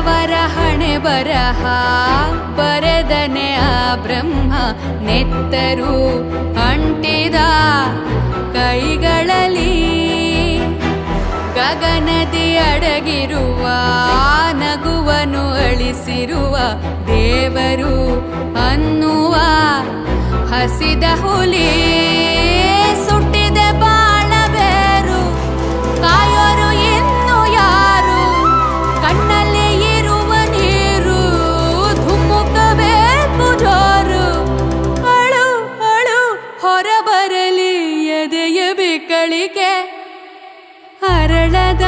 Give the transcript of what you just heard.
ಅವರ ಹಣೆ ಬರಹ, ಬರೆದನೆ ಆ ಬ್ರಹ್ಮ, ನೆತ್ತರು ಅಂಟಿದ ಕೈಗಳಲ್ಲಿ. ಗಗನದಿ ಅಡಗಿರುವ, ನಗುವನು ಅಳಿಸಿರುವ ದೇವರು ಅನ್ನುವ ಹಸಿದ ಹುಲಿ. ಹೊರಬರಲಿ ಎದೆಯ ಬಿಕ್ಕಳಿಕೆ ಅರಳದ